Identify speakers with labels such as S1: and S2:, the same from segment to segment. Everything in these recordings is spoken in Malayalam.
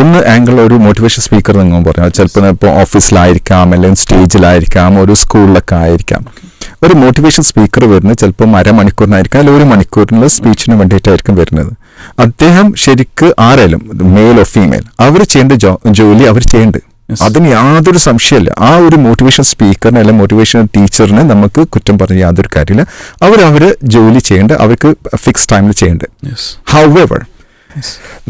S1: ഒന്ന് ആംഗിൾ ഒരു മോട്ടിവേഷൻ സ്പീക്കർ നിങ്ങൾ പറഞ്ഞു ചിലപ്പോൾ ഇപ്പോൾ ഓഫീസിലായിരിക്കാം അല്ലെങ്കിൽ സ്റ്റേജിലായിരിക്കാം ഒരു സ്കൂളിലൊക്കെ ആയിരിക്കാം. ഒരു മോട്ടിവേഷൻ സ്പീക്കർ വരുന്നത് ചിലപ്പോൾ അരമണിക്കൂറിനായിരിക്കാം അല്ലെങ്കിൽ ഒരു മണിക്കൂറിനുള്ള സ്പീച്ചിന് വേണ്ടിയിട്ടായിരിക്കും വരുന്നത്. അദ്ദേഹം ശരിക്ക് ആരായാലും മെയിലോ ഫീമെയിൽ അവർ ചെയ്യേണ്ട ജോലി അവർ ചെയ്യേണ്ടത്. അതിന് യാതൊരു സംശയമില്ല ആ ഒരു മോട്ടിവേഷൻ സ്പീക്കറിനെ അല്ലെങ്കിൽ മോട്ടിവേഷൻ ടീച്ചറിനെ നമുക്ക് കുറ്റം പറഞ്ഞ യാതൊരു കാര്യമില്ല അവർ അവർ ജോലി ചെയ്യേണ്ട അവർക്ക് ഫിക്സ് ടൈമിൽ ചെയ്യേണ്ടത്. ഹൗ
S2: എവർ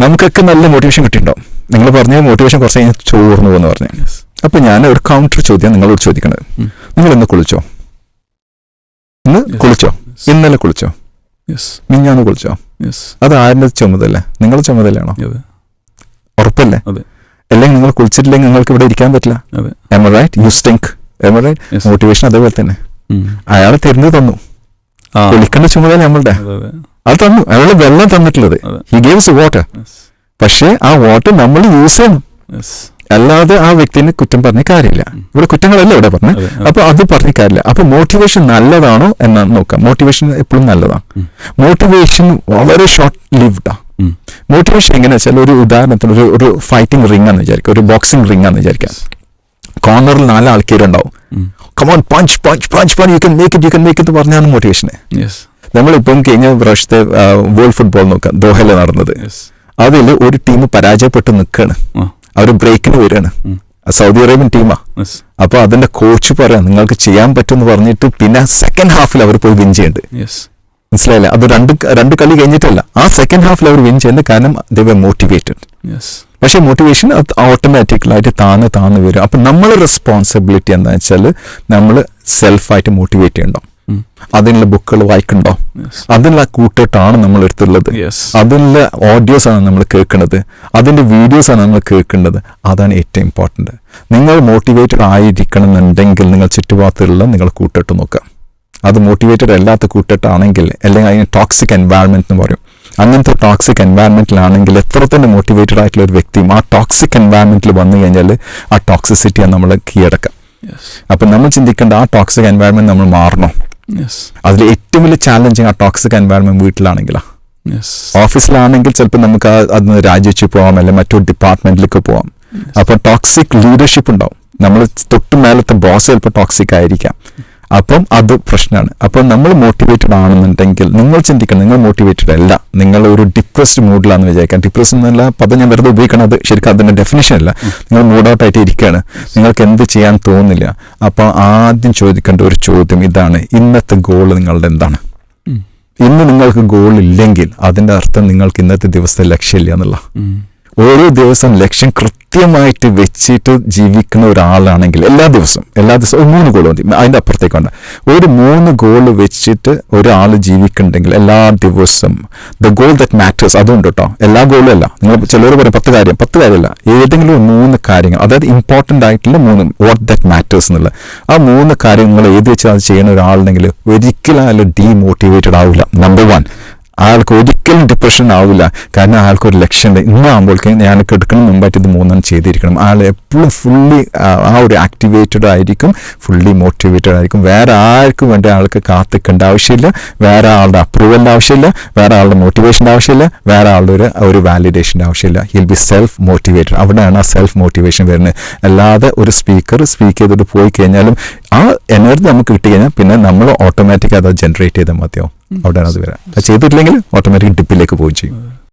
S1: നമുക്കൊക്കെ നല്ല മോട്ടിവേഷൻ കിട്ടിയിട്ടുണ്ടാവും നിങ്ങൾ പറഞ്ഞ മോട്ടിവേഷൻ കുറച്ച് കഴിഞ്ഞാൽ ചോർന്നു പോകുന്നു പറഞ്ഞു. അപ്പൊ ഞാൻ ഒരു കൗണ്ടർ ചോദ്യം നിങ്ങളോട് ചോദിക്കണത്. നിങ്ങൾ ഇന്ന് കുളിച്ചോ? ഇന്ന് കുളിച്ചോ? ഇന്നലെ കുളിച്ചോ? മിഞ്ഞാന്ന് കുളിച്ചോ? അത് ആരുടെ ചുമതല? നിങ്ങൾ ചുമതലയാണോ? ഉറപ്പല്ലേ? അല്ലെങ്കിൽ നിങ്ങൾ കുളിച്ചിട്ടില്ലെങ്കിൽ നിങ്ങൾക്ക് ഇവിടെ ഇരിക്കാൻ പറ്റില്ല?
S2: അതെ.
S1: Am right you stink am right. Motivation അതേപോലെ തന്നെ.
S2: അയാളെ
S1: അയാൾ തരുന്നു തന്നു കുളിക്കേണ്ട ചുമതല നമ്മളുടെ.
S2: അതെ
S1: തന്നു. അയാളെ വെള്ളം തന്നിട്ടുള്ളത്. ഹി ഗേവ്സ് വാട്ടർ പക്ഷേ ആ വോട്ട് നമ്മൾ യൂസ് ചെയ്യണം. അല്ലാതെ ആ വ്യക്തിനെ കുറ്റം പറഞ്ഞ കാര്യമില്ല. ഇവിടെ കുറ്റങ്ങളല്ല ഇവിടെ പറഞ്ഞു. അപ്പൊ അത് പറഞ്ഞ കാര്യമില്ല. അപ്പൊ മോട്ടിവേഷൻ നല്ലതാണോ എന്നാണ് നോക്കാം മോട്ടിവേഷൻ എപ്പോഴും നല്ലതാണ്. മോട്ടിവേഷൻ വളരെ ഷോർട്ട് ലിവ്ഡാ മോട്ടിവേഷൻ എങ്ങനെയാ വെച്ചാൽ ഒരു ഉദാഹരണത്തിന് ഒരു ഒരു ഫൈറ്റിംഗ് റിംഗ് ആണെന്ന് വിചാരിക്കുക. ഒരു ബോക്സിംഗ് റിംഗ് ആണെന്ന് വിചാരിക്കാം കോർണറിൽ നാല് ആൾക്കാരുണ്ടാവും. Come on punch punch punch punch you can make it you can make it പറഞ്ഞാണ് മോട്ടിവേഷനെ നമ്മളിപ്പം കഴിഞ്ഞ പ്രാവശ്യത്തെ വേൾഡ് ഫുട്ബോൾ നോക്കാം. ദോഹയിൽ നടന്നത്. അതിൽ ഒരു ടീം പരാജയപ്പെട്ട് നിൽക്കുകയാണ്. അവർ ബ്രേക്കിന് വരികയാണ്. സൗദി അറേബ്യൻ ടീമാ അപ്പൊ അതിന്റെ കോച്ച് പറയാം നിങ്ങൾക്ക് ചെയ്യാൻ പറ്റുമെന്ന് പറഞ്ഞിട്ട് പിന്നെ സെക്കൻഡ് ഹാഫിൽ അവർ പോയി വിൻ ചെയ്യുന്നുണ്ട്. മനസ്സിലായില്ല? അത് രണ്ട് രണ്ട് കളി കഴിഞ്ഞിട്ടല്ല. ആ സെക്കൻഡ് ഹാഫിൽ അവർ വിൻ ചെയ്യുന്നത് കാരണം ദേ വർ
S2: മോട്ടിവേറ്റഡ്
S1: പക്ഷെ മോട്ടിവേഷൻ ഓട്ടോമാറ്റിക്കലായിട്ട് താന്ന് താന്ന് വരും. അപ്പൊ നമ്മൾ റെസ്പോൺസിബിലിറ്റി എന്താ വെച്ചാൽ നമ്മൾ സെൽഫായിട്ട് മോട്ടിവേറ്റ് ചെയ്യണ്ടോ
S2: ഉം.
S1: അതിനുള്ള ബുക്കുകൾ വായിക്കണ്ടോ? അതിനുള്ള കൂട്ടിട്ടാണ് നമ്മൾ എടുത്തുള്ളത് അതിനുള്ള ഓഡിയോസ് ആണ് നമ്മൾ കേൾക്കുന്നത്. അതിന്റെ വീഡിയോസ് ആണ് നമ്മൾ കേൾക്കേണ്ടത്. അതാണ് ഏറ്റവും ഇമ്പോർട്ടന്റ് നിങ്ങൾ മോട്ടിവേറ്റഡ് ആയിരിക്കണം എന്നുണ്ടെങ്കിൽ നിങ്ങൾ ചുറ്റുപാടത്തുള്ള നിങ്ങൾ കൂട്ടിട്ട് നോക്കുക. അത് മോട്ടിവേറ്റഡ് അല്ലാത്ത കൂട്ടിട്ടാണെങ്കിൽ അല്ലെങ്കിൽ അതിന് ടോക്സിക് എൻവയറമെന്റ് എന്ന് പറയും. അങ്ങനത്തെ ടോക്സിക് എൻവയറമെന്റിലാണെങ്കിൽ എത്ര തന്നെ മോട്ടിവേറ്റഡ് ആയിട്ടുള്ള ഒരു വ്യക്തിയും ആ ടോക്സിക് എൻവയറമെന്റിൽ വന്നു കഴിഞ്ഞാൽ ആ ടോക്സിസിറ്റിയാണ് നമ്മൾ കീഴടക്കുക.
S2: യെസ്
S1: അപ്പം നമ്മൾ ചിന്തിക്കേണ്ട ആ ടോക്സിക് എൻവയറമെന്റ് നമ്മൾ മാറണം. അതിൽ ഏറ്റവും വലിയ ചാലഞ്ചിങ് ആ ടോക്സിക് എൻവയറമെന്റ് വീട്ടിലാണെങ്കിലാ. ഓഫീസിലാണെങ്കിൽ ചിലപ്പോൾ നമുക്ക് അന്ന് രാജിവെച്ച് പോവാം അല്ലെങ്കിൽ മറ്റൊരു ഡിപ്പാർട്ട്മെന്റിലേക്ക് പോവാം. അപ്പോൾ ടോക്സിക് ലീഡർഷിപ്പ് ഉണ്ടാവും. നമ്മൾ തൊട്ട് മേലത്തെ ബോസ് ചിലപ്പോൾ ടോക്സിക് ആയിരിക്കാം. അപ്പം അത് പ്രശ്നമാണ് അപ്പം നമ്മൾ മോട്ടിവേറ്റഡ് ആണെന്നുണ്ടെങ്കിൽ നിങ്ങൾ ചിന്തിക്കണം നിങ്ങൾ മോട്ടിവേറ്റഡ് അല്ല. നിങ്ങൾ ഒരു ഡിപ്രസ്ഡ് മൂഡിലാണെന്ന് വിചാരിക്കാം. ഡിപ്രസ് എന്നല്ല പദം ഞാൻ വെറുതെ ഉപയോഗിക്കണം അത് ശരിക്കും അതിന്റെ ഡെഫിനേഷൻ അല്ല. നിങ്ങൾ മൂഡ് ഔട്ട് ആയിട്ട് ഇരിക്കുകയാണ് നിങ്ങൾക്ക് എന്ത് ചെയ്യാൻ തോന്നുന്നില്ല. അപ്പോൾ ആദ്യം ചോദിക്കേണ്ട ഒരു ചോദ്യം ഇതാണ്. ഇന്നത്തെ ഗോൾ നിങ്ങളുടെ എന്താണ്. ഇന്ന് നിങ്ങൾക്ക് ഗോൾ ഇല്ലെങ്കിൽ അതിന്റെ അർത്ഥം നിങ്ങൾക്ക് ഇന്നത്തെ ദിവസത്തെ ലക്ഷ്യമില്ല എന്നുള്ള. ഓരോ ദിവസം ലക്ഷ്യം കൃത്യമായിട്ട് വെച്ചിട്ട് ജീവിക്കുന്ന ഒരാളാണെങ്കിൽ എല്ലാ ദിവസവും എല്ലാ ദിവസവും മൂന്ന് ഗോൾ മതി. അതിന്റെ അപ്പുറത്തേക്ക് വേണ്ട. ഒരു മൂന്ന് ഗോൾ വെച്ചിട്ട് ഒരാൾ ജീവിക്കുന്നുണ്ടെങ്കിൽ എല്ലാ ദിവസവും ദ ഗോൾ ദറ്റ് മാറ്റേഴ്സ് അതുകൊണ്ട് കേട്ടോ എല്ലാ ഗോളും അല്ല. നിങ്ങൾ ചിലർ പറയും പത്ത് കാര്യം. പത്ത് കാര്യമല്ല. ഏതെങ്കിലും മൂന്ന് കാര്യങ്ങൾ. അതായത് ഇമ്പോർട്ടന്റ് ആയിട്ടുള്ള മൂന്ന് വാട്ട് ദറ്റ് മാറ്റേഴ്സ് എന്നുള്ള. ആ മൂന്ന് കാര്യങ്ങൾ ഏത് വെച്ച് അത് ചെയ്യുന്ന ഒരാളുണ്ടെങ്കിൽ ഒരിക്കലും അയാൾ ഡീമോട്ടിവേറ്റഡ് ആവില്ല. നമ്പർ വൺ അയാൾക്ക് ഒരിക്കലും ഡിപ്രഷൻ ആവില്ല. കാരണം ആൾക്കൊരു ലക്ഷ്യമുണ്ട്. ഇന്നാകുമ്പോഴേക്ക് ഞാൻ എടുക്കണം മുമ്പായിട്ട് ഇത് മൂന്നെണ്ണം ചെയ്തിരിക്കണം. ആൾ എപ്പോഴും ഫുള്ളി ആ ഒരു ആക്ടിവേറ്റഡ് ആയിരിക്കും. ഫുള്ളി മോട്ടിവേറ്റഡ് ആയിരിക്കും. വേറെ ആർക്കും വേണ്ടി ആൾക്ക് കാത്തിക്കേണ്ട ആവശ്യമില്ല. വേറെ ആളുടെ അപ്രൂവലിന്റെ ആവശ്യമില്ല. വേറെ ആളുടെ മോട്ടിവേഷന്റെ ആവശ്യമില്ല. വേറെ ആളുടെ ഒരു ഒരു വാലിഡേഷന്റെ ആവശ്യമില്ല. ഹിൽ ബി സെൽഫ് മോട്ടിവേറ്റഡ് അവിടെയാണ് ആ സെൽഫ് മോട്ടിവേഷൻ വരുന്നത്. അല്ലാതെ ഒരു സ്പീക്കർ സ്പീക്ക് ചെയ്തിട്ട് പോയി കഴിഞ്ഞാലും ആ എനർജി നമുക്ക് കിട്ടി കഴിഞ്ഞാൽ പിന്നെ നമ്മൾ ഓട്ടോമാറ്റിക്കായി അത് ജനറേറ്റ് ചെയ്താൽ മതിയാവും. അവിടെയാണ് അത് വരാം. അത് ചെയ്തിട്ടില്ലെങ്കിൽ ഓട്ടോമാറ്റിക് ഡിപ്പിലേക്ക് പോവുകയും ചെയ്യും.